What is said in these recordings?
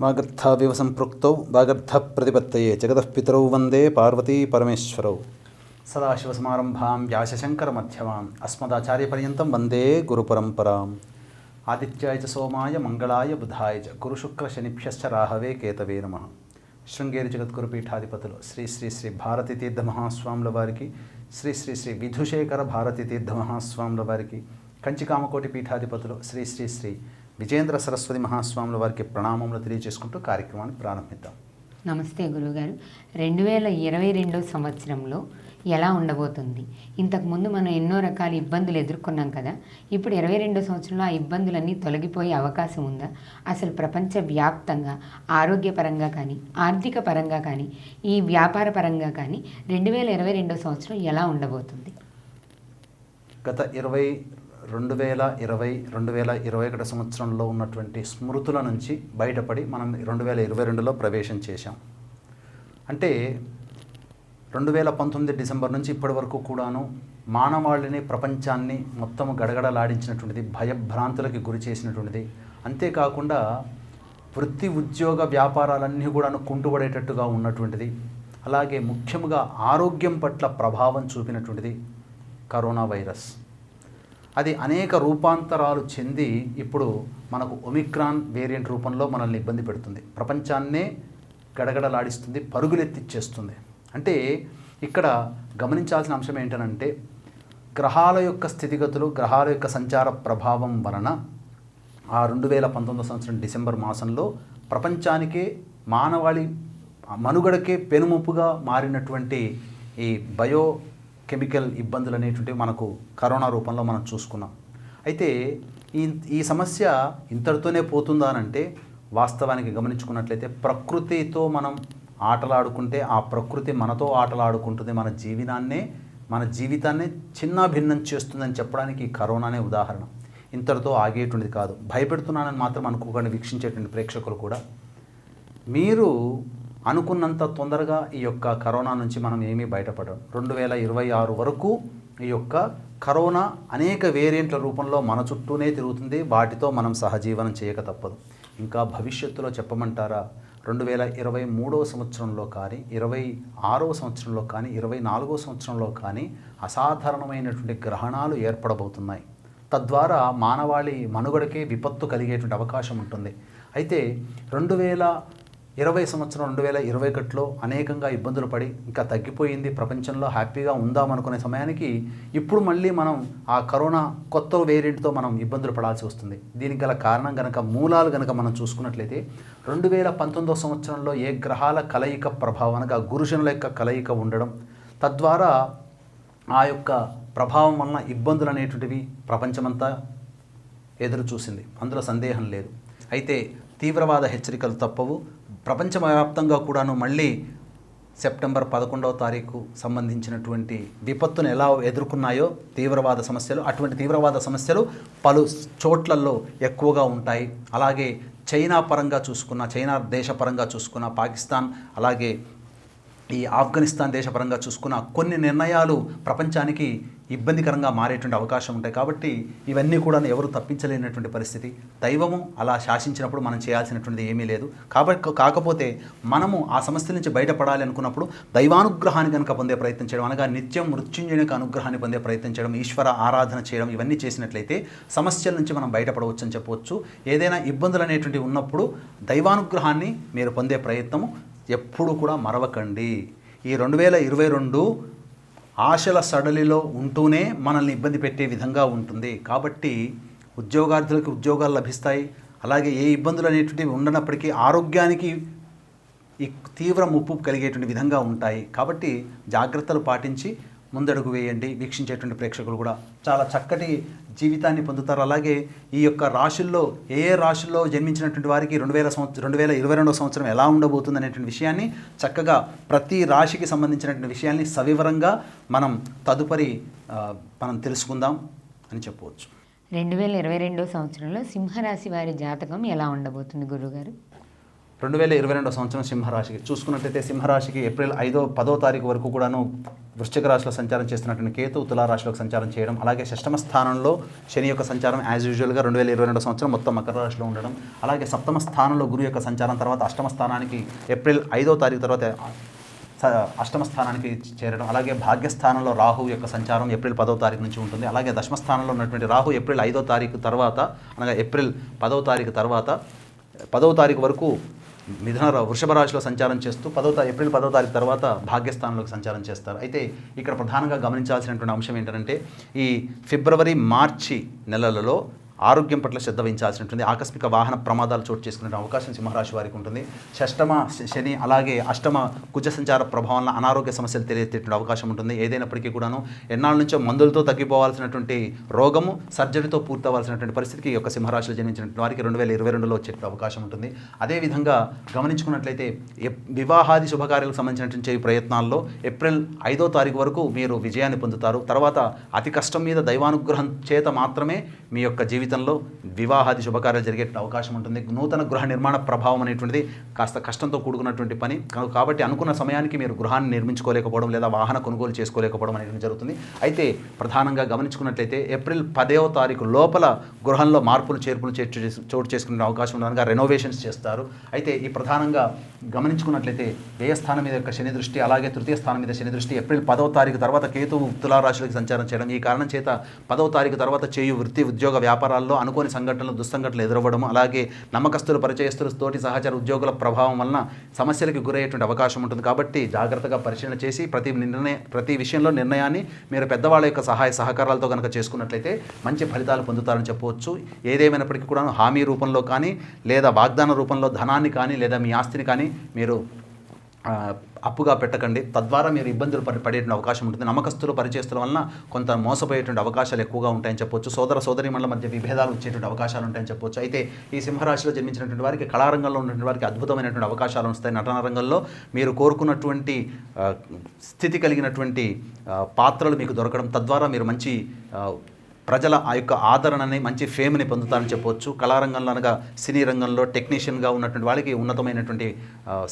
వాగర్థావివ సంపృక్తౌ వాగర్థ ప్రతిపత్తయే జగతఃపితరౌ వందే పార్వతీ పరమేశ్వరౌ సదాశివసమారంభాం వ్యాసశంకరమధ్యమాం అస్మదాచార్యపర్యంతం వందే గురుపరంపరాం ఆదిత్యాయ చ సోమాయ మంగళాయ బుధాయ చ గురుశుక్రశనిభ్యశ్చ రాహవే కేతవే నమ శృంగేరి జగద్గురు పీఠాధిపతులు శ్రీ శ్రీ శ్రీ భారతీ తీర్థ మహాస్వాముల వారికి శ్రీ శ్రీ శ్రీ విధుశేఖర భారతీ తీర్థ మహాస్వాముల వారికి కంచికామకోటి పీఠాధిపతులు శ్రీ శ్రీ శ్రీ విజేంద్ర సరస్వతి మహాస్వాముల వారికి ప్రణామములు తెలియజేసుకుంటూ కార్యక్రమాన్ని ప్రారంభిద్దాం. నమస్తే గురుగారు రెండు వేల ఇరవై రెండో సంవత్సరంలో ఎలా ఉండబోతుంది? ఇంతకుముందు మనం ఎన్నో రకాల ఇబ్బందులు ఎదుర్కొన్నాం కదా. ఇప్పుడు ఇరవై రెండో సంవత్సరంలో ఆ ఇబ్బందులన్నీ తొలగిపోయే అవకాశం ఉందా? అసలు ప్రపంచ వ్యాప్తంగా ఆరోగ్యపరంగా కానీ ఆర్థిక పరంగా కానీ ఈ వ్యాపార పరంగా కానీ రెండు వేల ఇరవై రెండో సంవత్సరం ఎలా ఉండబోతుంది? గత ఇరవై రెండు వేల ఇరవై రెండు వేల ఇరవై ఒకటి సంవత్సరంలో ఉన్నటువంటి స్మృతుల నుంచి బయటపడి మనం రెండు వేల ఇరవై రెండులో ప్రవేశం చేశాం. అంటే రెండు వేల పంతొమ్మిది డిసెంబర్ నుంచి ఇప్పటి వరకు కూడాను మానవాళిని ప్రపంచాన్ని మొత్తం గడగడలాడించినటువంటిది భయభ్రాంతులకి గురి చేసినటువంటిది. అంతేకాకుండా వృత్తి ఉద్యోగ వ్యాపారాలన్నీ కూడాను కుంటుపడేటట్టుగా ఉన్నటువంటిది. అలాగే ముఖ్యంగా ఆరోగ్యం పట్ల ప్రభావం చూపినటువంటిది కరోనా వైరస్. అది అనేక రూపాంతరాలు చెంది ఇప్పుడు మనకు ఒమిక్రాన్ వేరియంట్ రూపంలో మనల్ని ఇబ్బంది పెడుతుంది. ప్రపంచాన్నే గడగడలాడిస్తుంది పరుగులెత్తిచ్చేస్తుంది. అంటే ఇక్కడ గమనించాల్సిన అంశం ఏంటనంటే గ్రహాల యొక్క స్థితిగతులు గ్రహాల యొక్క సంచార ప్రభావం వలన ఆ రెండు వేల పంతొమ్మిది సంవత్సరం డిసెంబర్ మాసంలో ప్రపంచానికే మానవాళి మనుగడకే పెనుముప్పుగా మారినటువంటి ఈ బయో కెమికల్ ఇబ్బందులు అనేటువంటివి మనకు కరోనా రూపంలో మనం చూసుకున్నాం. అయితే ఈ ఈ సమస్య ఇంతటితోనే పోతుందా అంటే వాస్తవానికి గమనించుకున్నట్లయితే ప్రకృతితో మనం ఆటలాడుకుంటే ఆ ప్రకృతి మనతో ఆటలాడుకుంటుంది మన జీవనాన్నే మన జీవితాన్ని చిన్న భిన్నం చేస్తుందని చెప్పడానికి ఈ కరోనానే ఉదాహరణ. ఇంతటితో ఆగేటువంటిది కాదు. భయపెడుతున్నానని మాత్రం అనుకోకండి వీక్షించేటువంటి ప్రేక్షకులు కూడా. మీరు అనుకున్నంత తొందరగా ఈ యొక్క కరోనా నుంచి మనం ఏమీ బయటపడం రెండు వేల ఇరవై ఆరు వరకు ఈ యొక్క కరోనా అనేక వేరియంట్ల రూపంలో మన చుట్టూనే తిరుగుతుంది. వాటితో మనం సహజీవనం చేయక తప్పదు. ఇంకా భవిష్యత్తులో చెప్పమంటారా? రెండు వేల ఇరవై మూడవ సంవత్సరంలో కానీ ఇరవై ఆరవ సంవత్సరంలో కానీ ఇరవై నాలుగవ సంవత్సరంలో కానీ అసాధారణమైనటువంటి గ్రహణాలు ఏర్పడబోతున్నాయి. తద్వారా మానవాళి మనుగడకే విపత్తు కలిగేటువంటి అవకాశం ఉంటుంది. అయితే రెండు వేల ఇరవై సంవత్సరం రెండు వేల ఇరవై ఒకటిలో అనేకంగా ఇబ్బందులు పడి ఇంకా తగ్గిపోయింది. ప్రపంచంలో హ్యాపీగా ఉందామనుకునే సమయానికి ఇప్పుడు మళ్ళీ మనం ఆ కరోనా కొత్త వేరియంట్తో మనం ఇబ్బందులు పడాల్సి వస్తుంది. దీనికి గల కారణం కనుక మూలాలు కనుక మనం చూసుకున్నట్లయితే రెండు వేల పంతొమ్మిదో సంవత్సరంలో ఏ గ్రహాల కలయిక ప్రభావం అనగా గురుజనుల యొక్క కలయిక ఉండడం తద్వారా ఆ యొక్క ప్రభావం వలన ఇబ్బందులు అనేటువంటివి ప్రపంచమంతా ఎదురు చూసింది అందులో సందేహం లేదు. అయితే తీవ్రవాద హెచ్చరికలు తప్పవు. ప్రపంచవ్యాప్తంగా కూడాను మళ్ళీ సెప్టెంబర్ పదకొండవ తారీఖు సంబంధించినటువంటి విపత్తును ఎలా ఎదుర్కొన్నాయో తీవ్రవాద సమస్యలు అటువంటి తీవ్రవాద సమస్యలు పలు చోట్లలో ఎక్కువగా ఉంటాయి. అలాగే చైనా పరంగా చూసుకున్న చైనా దేశపరంగా చూసుకున్న పాకిస్తాన్ అలాగే ఈ ఆఫ్ఘనిస్తాన్ దేశపరంగా చూసుకున్న కొన్ని నిర్ణయాలు ప్రపంచానికి ఇబ్బందికరంగా మారేటువంటి అవకాశం ఉంటాయి కాబట్టి ఇవన్నీ కూడా ఎవరు తప్పించలేనటువంటి పరిస్థితి. దైవము అలా శాసించినప్పుడు మనం చేయాల్సినటువంటిది ఏమీ లేదు. కాబట్టి కాకపోతే మనము ఆ సమస్య నుంచి బయటపడాలి అనుకున్నప్పుడు దైవానుగ్రహాన్ని కనుక పొందే ప్రయత్నం చేయడం అనగా నిత్యం మృత్యుంజయుని అనుగ్రహాన్ని పొందే ప్రయత్నం చేయడం ఈశ్వర ఆరాధన చేయడం ఇవన్నీ చేసినట్లయితే సమస్యల నుంచి మనం బయటపడవచ్చు అని చెప్పవచ్చు. ఏదైనా ఇబ్బందులు అనేటువంటివి ఉన్నప్పుడు దైవానుగ్రహాన్ని మీరు పొందే ప్రయత్నము ఎప్పుడు కూడా మరవకండి. ఈ రెండు వేల ఇరవై రెండు ఆశల సడలిలో ఉంటూనే మనల్ని ఇబ్బంది పెట్టే విధంగా ఉంటుంది. కాబట్టి ఉద్యోగార్థులకు ఉద్యోగాలు లభిస్తాయి. అలాగే ఏ ఇబ్బందులు అనేటువంటివి ఉండనప్పటికీ ఆరోగ్యానికి ఈ తీవ్ర ముప్పు కలిగేటువంటి విధంగా ఉంటాయి. కాబట్టి జాగ్రత్తలు పాటించి ముందడుగు వేయండి. వీక్షించేటువంటి ప్రేక్షకులు కూడా చాలా చక్కటి జీవితాన్ని పొందుతారు. అలాగే ఈ యొక్క రాశుల్లో ఏ ఏ రాశుల్లో జన్మించినటువంటి వారికి రెండు వేల సంవత్సరం రెండు వేల ఇరవై రెండవ సంవత్సరం ఎలా ఉండబోతుంది అనేటువంటి విషయాన్ని చక్కగా ప్రతి రాశికి సంబంధించినటువంటి విషయాన్ని సవివరంగా మనం తదుపరి మనం తెలుసుకుందాం అని చెప్పవచ్చు. రెండు వేల ఇరవై రెండో సంవత్సరంలో సింహరాశి వారి జాతకం ఎలా ఉండబోతుంది గురుగారు? రెండు వేల ఇరవై రెండో సంవత్సరం సింహరాశికి. చూసుకున్నట్లయితే సింహరాశికి ఏప్రిల్ ఐదో పదో తారీఖు వరకు కూడాను వృశ్చిక రాశిలో సంచారం చేస్తున్నటువంటి కేతు తులారాశిలోకి సంచారం చేయడం అలాగే షష్టమ స్థానంలో శని యొక్క సంచారం యాజ్ యూజువల్గా రెండు వేల ఇరవై రెండు సంవత్సరం మొత్తం మకర రాశిలో ఉండడం అలాగే సప్తమ స్థానంలో గురు యొక్క సంచారం తర్వాత అష్టమ స్థానానికి ఏప్రిల్ ఐదో తారీఖు తర్వాత అష్టమ స్థానానికి చేరడం అలాగే భాగ్యస్థానంలో రాహు యొక్క సంచారం ఏప్రిల్ పదో తారీఖు నుంచి ఉంటుంది. అలాగే దశమ స్థానంలో ఉన్నటువంటి రాహు ఏప్రిల్ ఐదో తారీఖు తర్వాత అనగా ఏప్రిల్ పదో తారీఖు తర్వాత పదవ తారీఖు వరకు మిథున వృషభ రాశిలో సంచారం చేస్తూ పదో ఏప్రిల్ పదో తారీఖు తర్వాత భాగ్యస్థానంలోకి సంచారం చేస్తారు. అయితే ఇక్కడ ప్రధానంగా గమనించాల్సినటువంటి అంశం ఏంటంటే ఈ ఫిబ్రవరి మార్చి నెలలలో ఆరోగ్యం పట్ల శ్రద్ధ వహించాల్సి ఉంటుంది. ఆకస్మిక వాహన ప్రమాదాలు చోటు చేసుకునే అవకాశం సింహరాశి వారికి ఉంటుంది. షష్టమ శని అలాగే అష్టమ కుజ సంచార ప్రభావం అనారోగ్య సమస్యలు తెలియజేటువంటి అవకాశం ఉంటుంది. ఏదైనప్పటికీ కూడాను ఎన్నాళ్ళ నుంచో మందులతో తగ్గిపోవాల్సినటువంటి రోగము సర్జరీతో పూర్తవలసినటువంటి పరిస్థితికి ఈ యొక్క సింహరాశిలో జన్మించినటువంటి వారికి రెండు వేల ఇరవై రెండులో వచ్చే అవకాశం ఉంటుంది. అదేవిధంగా గమనించుకున్నట్లయితే వివాహాది శుభకార్యాలకు సంబంధించినటువంటి ప్రయత్నాల్లో ఏప్రిల్ ఐదో తారీఖు వరకు మీరు విజయాన్ని పొందుతారు. తర్వాత అతి కష్టం మీద దైవానుగ్రహం చేత మాత్రమే మీ యొక్క జీవితం జీవితంలో వివాహాది శుభకార్యాలు జరిగే అవకాశం ఉంటుంది. నూతన గృహ నిర్మాణ ప్రభావం అనేటువంటిది కాస్త కష్టంతో కూడుకున్నటువంటి పని. కాబట్టి అనుకున్న సమయానికి మీరు గృహాన్ని నిర్మించుకోలేకపోవడం లేదా వాహన కొనుగోలు చేసుకోలేకపోవడం అనేది జరుగుతుంది. అయితే ప్రధానంగా గమనించుకున్నట్లయితే ఏప్రిల్ పదవ తారీఖు లోపల గృహంలో మార్పులు చేర్పులు చోటు చేసుకునే అవకాశం ఉండగా రెనోవేషన్స్ చేస్తారు. అయితే ఈ ప్రధానంగా గమనించుకున్నట్లయితే వ్యయ స్థానం మీద యొక్క శని దృష్టి అలాగే తృతీయ స్థానం మీద శని దృష్టి ఏప్రిల్ పదవ తారీఖు తర్వాత కేతువు తులారాశులకు సంచారం చేయడం. ఈ కారణం చేత పదవ తారీఖు తర్వాత చేయు వృత్తి ఉద్యోగ వ్యాపారాల్లో అనుకోని సంఘటనలు దుస్సంఘటనలు ఎదురవ్వడం అలాగే నమ్మకస్తులు పరిచయస్తులు తోటి సహచర ఉద్యోగుల ప్రభావం వలన సమస్యలకు గురయ్యేటువంటి అవకాశం ఉంటుంది. కాబట్టి జాగ్రత్తగా పరిశీలన చేసి ప్రతి నిర్ణయ ప్రతి విషయంలో నిర్ణయాన్ని మీరు పెద్దవాళ్ళ యొక్క సహాయ సహకారాలతో కనుక చేసుకున్నట్లయితే మంచి ఫలితాలు పొందుతారని చెప్పవచ్చు. ఏదేమైనప్పటికీ కూడా హామీ రూపంలో కానీ లేదా వాగ్దాన రూపంలో ధనాన్ని కానీ లేదా మీ ఆస్తిని కానీ మీరు అప్పుగా పెట్టకండి. తద్వారా మీరు ఇబ్బందులు పడి పడేటువంటి అవకాశం ఉంటుంది. నమ్మకస్తులు పరిచేస్తుల వలన కొంత మోసపోయేటువంటి అవకాశాలు ఎక్కువగా ఉంటాయని చెప్పొచ్చు. సోదర సోదరిమణుల మధ్య విభేదాలు వచ్చేటువంటి అవకాశాలు ఉంటాయని చెప్పొచ్చు. అయితే ఈ సింహరాశిలో జన్మించినటువంటి వారికి కళారంగంలో ఉన్నటువంటి వారికి అద్భుతమైనటువంటి అవకాశాలు వస్తాయి. నటన రంగంలో మీరు కోరుకున్నటువంటి స్థితి కలిగినటువంటి పాత్రలు మీకు దొరకడం తద్వారా మీరు మంచి ప్రజల ఆ యొక్క ఆదరణని మంచి ఫేమ్ని పొందుతారని చెప్పవచ్చు కళారంగంలో అనగా సినీ రంగంలో టెక్నీషియన్గా ఉన్నటువంటి వాళ్ళకి ఉన్నతమైనటువంటి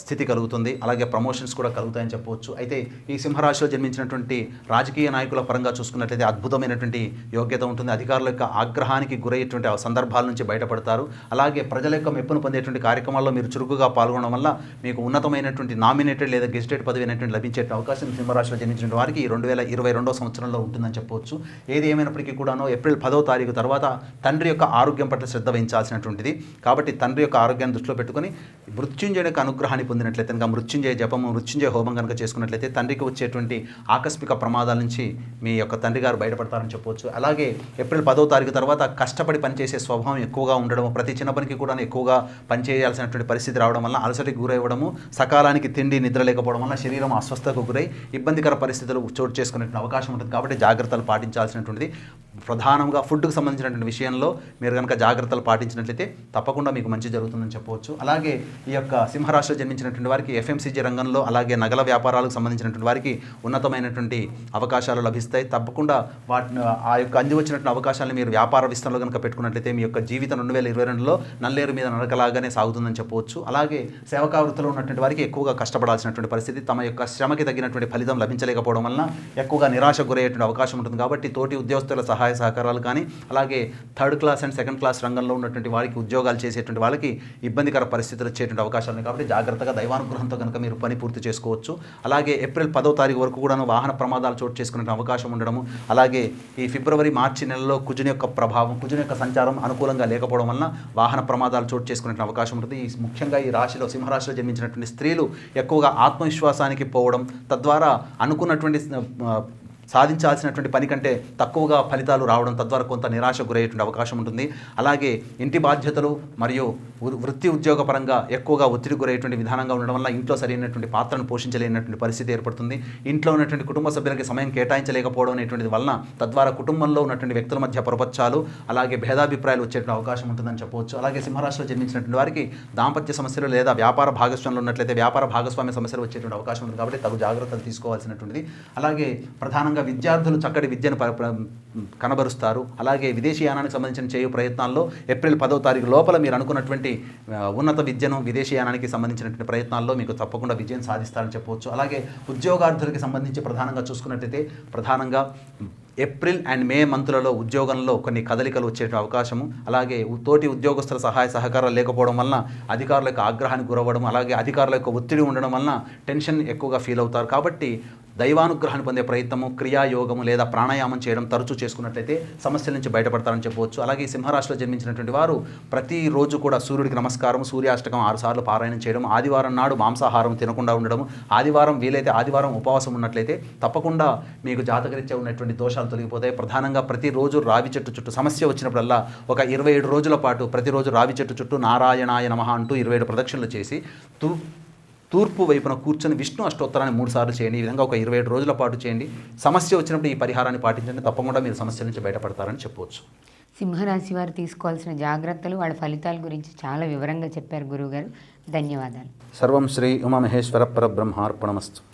స్థితి కలుగుతుంది. అలాగే ప్రమోషన్స్ కూడా కలుగుతాయని చెప్పవచ్చు అయితే ఈ సింహరాశిలో జన్మించినటువంటి రాజకీయ నాయకుల పరంగా చూసుకున్నట్లయితే అద్భుతమైనటువంటి యోగ్యత ఉంటుంది. అధికారుల యొక్క ఆగ్రహానికి గురయ్యేటువంటి ఆ సందర్భాల నుంచి బయటపడతారు. అలాగే ప్రజల యొక్క మెప్పును పొందేటువంటి కార్యక్రమాల్లో మీరు చురుకుగా పాల్గొనడం వల్ల మీకు ఉన్నతమైనటువంటి నామినేటెడ్ లేదా గెజిటెడ్ పదవి అనేటువంటి లభించే అవకాశం సింహరాశిలో జన్మించిన వారికి ఈ రెండు వేల ఇరవై రెండో సంవత్సరంలో ఉంటుందని చెప్పవచ్చు ఏది ఏమైనప్పటికీ కూడాను ఏప్రిల్ పదో తారీఖు తర్వాత తండ్రి యొక్క ఆరోగ్యం పట్ల శ్రద్ధ వహించాల్సినటువంటిది. కాబట్టి తండ్రి యొక్క ఆరోగ్యాన్ని దృష్టిలో పెట్టుకొని మృత్యుంజయ యొక్క అనుగ్రహాన్ని పొందినట్లయితే కనుక మృత్యుంజయ జపము మృత్యుంజయ హోమం కనుక చేసుకున్నట్లయితే తండ్రికి వచ్చేటువంటి ఆకస్మిక ప్రమాదాల నుంచి మీ యొక్క తండ్రి గారు బయటపడతారని చెప్పవచ్చు. అలాగే ఏప్రిల్ పదో తారీఖు తర్వాత కష్టపడి పనిచేసే స్వభావం ఎక్కువగా ఉండడం ప్రతి చిన్న పనికి కూడా ఎక్కువగా పనిచేయాల్సినటువంటి పరిస్థితి రావడం వల్ల అలసటికి గురవ్వడము సకాలానికి తిండి నిద్ర లేకపోవడం వల్ల శరీరం అస్వస్థకు గురై ఇబ్బందికర పరిస్థితులు చోటు చేసుకునే అవకాశం ఉంటుంది. కాబట్టి జాగ్రత్తలు పాటించాల్సినటువంటిది. ప్రధానంగా ఫుడ్కి సంబంధించినటువంటి విషయంలో మీరు కనుక జాగ్రత్తలు పాటించినట్లయితే తప్పకుండా మీకు మంచి జరుగుతుందని చెప్పవచ్చు. అలాగే ఈ యొక్క సింహరాశిలో జన్మించినటువంటి వారికి ఎఫ్ఎంసీజీ రంగంలో అలాగే నగల వ్యాపారాలకు సంబంధించినటువంటి వారికి ఉన్నతమైనటువంటి అవకాశాలు లభిస్తాయి. తప్పకుండా వాటిని ఆ యొక్క అంది వచ్చినటువంటి అవకాశాలను మీరు వ్యాపార విస్తరణలో కనుక పెట్టుకున్నట్లయితే మీ యొక్క జీవితం రెండు వేల ఇరవై రెండులో నల్లేరు మీద నడకలాగానే సాగుతుందని చెప్పవచ్చు. అలాగే సేవకా వృత్తిలో ఉన్నటువంటి వారికి ఎక్కువగా కష్టపడాల్సినటువంటి పరిస్థితి తమ యొక్క శ్రమకి తగినటువంటి ఫలితం లభించలేకపోవడం వలన ఎక్కువగా నిరాశ గురయ్యేటువంటి అవకాశం ఉంటుంది. కాబట్టి తోటి ఉద్యోగస్తుల సహాయం సహకారాలు కానీ అలాగే third class and second class రంగంలో ఉన్నటువంటి వారికి ఉద్యోగాలు చేసేటువంటి వాళ్ళకి ఇబ్బందికర పరిస్థితులు వచ్చేటువంటి అవకాశాలు ఉన్నాయి. కాబట్టి జాగ్రత్తగా దైవానుగ్రహంతో కనుక మీరు పని పూర్తి చేసుకోవచ్చు. అలాగే ఏప్రిల్ పదో తారీఖు వరకు కూడా వాహన ప్రమాదాలు చోటు చేసుకునే అవకాశం ఉండడము అలాగే ఈ ఫిబ్రవరి మార్చి నెలలో కుజుని యొక్క ప్రభావం కుజుని యొక్క సంచారం అనుకూలంగా లేకపోవడం వలన వాహన ప్రమాదాలు చోటు చేసుకునే అవకాశం ఉంటుంది. ఈ ముఖ్యంగా ఈ రాశిలో సింహరాశిలో జన్మించినటువంటి స్త్రీలు ఎక్కువగా ఆత్మవిశ్వాసానికి పోవడం తద్వారా అనుకున్నటువంటి సాధించాల్సినటువంటి పని కంటే తక్కువగా ఫలితాలు రావడం తద్వారా కొంత నిరాశకు గురయ్యేటువంటి అవకాశం ఉంటుంది. అలాగే ఇంటి బాధ్యతలు మరియు వృత్తి ఉద్యోగ పరంగా ఎక్కువగా ఒత్తిడి గురయ్యేటువంటి విధానంగా ఉండడం వల్ల ఇంట్లో సరైనటువంటి పాత్రను పోషించలేనటువంటి పరిస్థితి ఏర్పడుతుంది. ఇంట్లో ఉన్నటువంటి కుటుంబ సభ్యులకి సమయం కేటాయించలేకపోవడం అనేటువంటిది వలన తద్వారా కుటుంబంలో ఉన్నటువంటి వ్యక్తుల మధ్య పొరపచ్చాలు అలాగే భేదాభిప్రాయాలు వచ్చేటువంటి అవకాశం ఉంటుందని చెప్పవచ్చు. అలాగే సింహరాశిలో జన్మించినటువంటి వారికి దాంపత్య సమస్యలు లేదా వ్యాపార భాగస్వామ్యంలో ఉన్నట్లయితే వ్యాపార భాగస్వామ్య సమస్యలు వచ్చేటువంటి అవకాశం ఉంది కాబట్టి తగు జాగ్రత్తలు తీసుకోవాల్సినటువంటిది. అలాగే ప్రధానంగా ప్రధానంగా విద్యార్థులు చక్కటి విద్యను కనబరుస్తారు. అలాగే విదేశీయానానికి సంబంధించిన చేయు ప్రయత్నాల్లో ఏప్రిల్ పదో తారీఖు లోపల మీరు అనుకున్నటువంటి ఉన్నత విద్యను విదేశీయానానికి సంబంధించినటువంటి ప్రయత్నాల్లో మీకు తప్పకుండా విజయం సాధిస్తారని చెప్పవచ్చు. అలాగే ఉద్యోగార్థులకి సంబంధించి ప్రధానంగా చూసుకున్నట్లయితే ప్రధానంగా ఏప్రిల్ అండ్ మే మంత్లలో ఉద్యోగంలో కొన్ని కదలికలు వచ్చే అవకాశము. అలాగే తోటి ఉద్యోగస్తుల సహాయ సహకారాలు లేకపోవడం వలన అధికారుల యొక్క ఆగ్రహానికి గురవ్వడం అలాగే అధికారుల యొక్క ఒత్తిడి ఉండడం వలన టెన్షన్ ఎక్కువగా ఫీల్ అవుతారు. కాబట్టి దైవానుగ్రహాన్ని పొందే ప్రయత్నము క్రియాయోగము లేదా ప్రాణాయామం చేయడం తరచూ చేసుకున్నట్లయితే సమస్యల నుంచి బయటపడతారని చెప్పవచ్చు. అలాగే సింహరాశిలో జన్మించినటువంటి వారు ప్రతిరోజు కూడా సూర్యుడికి నమస్కారం సూర్యాష్టకం ఆరుసార్లు పారాయణం చేయడం ఆదివారం నాడు మాంసాహారం తినకుండా ఉండడం ఆదివారం వీలైతే ఆదివారం ఉపవాసం ఉన్నట్లయితే తప్పకుండా మీకు జాతకరీత్యా ఉన్నటువంటి దోషాలు తొలగిపోతాయి. ప్రధానంగా ప్రతిరోజు రావి చెట్టు చుట్టూ సమస్య వచ్చినప్పుడల్లా ఒక ఇరవై ఏడు రోజుల పాటు ప్రతిరోజు రావి చెట్టు చుట్టూ నారాయణాయ నమః అంటూ ఇరవై ఏడు ప్రదక్షిణలు చేసి తూ తూర్పు వైపున కూర్చొని విష్ణు అష్టోత్తరాన్ని మూడు సార్లు చేయండి. ఈ విధంగా ఒక ఇరవై ఏడు రోజుల పాటు చేయండి. సమస్య వచ్చినప్పుడు ఈ పరిహారాన్ని పాటించండి. తప్పకుండా మీరు సమస్య నుంచి బయటపడతారని చెప్పవచ్చు సింహరాశి వారు తీసుకోవాల్సిన జాగ్రత్తలు వాళ్ళ ఫలితాల గురించి చాలా వివరంగా చెప్పారు గురువుగారు. ధన్యవాదాలు. సర్వం శ్రీ ఉమామహేశ్వర పరబ్రహ్మార్పణమస్తు.